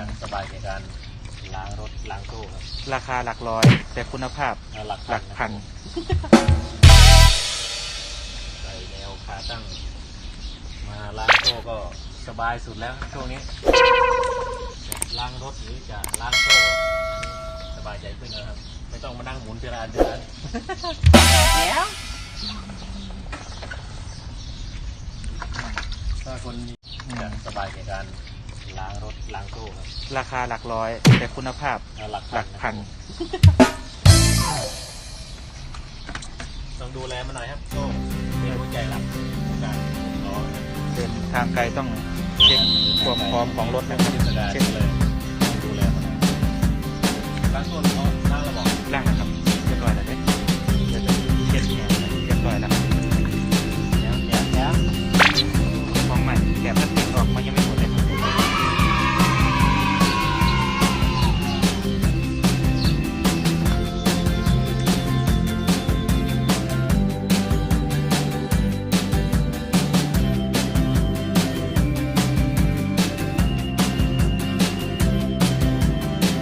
จะสบายในการล้างรถล้างตู้ครับราคาหลักร้อย แต่คุณภาพแล้วหลักหลักพัน ใส่แนวขาตั้ง มาล้างตู้ก็สบายสุดแล้วช่วงนี้ล้างรถหรือจะล้างตู้สบายใจขึ้นนะครับ ไม่ต้องมานั่งหมุนเดือนเดือนแล้วถ้าคนมีจะสบายในการ ล้างรถล้างตู้ครับ ราคาหลักร้อย แต่คุณภาพแล้วหลักหลักพัน ต้องดูแลมันหน่อยครับโต้เป็นหัวใจหลักของการล้อนะครับเดินทางไกลต้องเช็คความพร้อมของรถนะครับพิสดารเช็คเลยต้องดูแลมันหน่อยล้างตัวเขาล้างระบบล่างนะครับ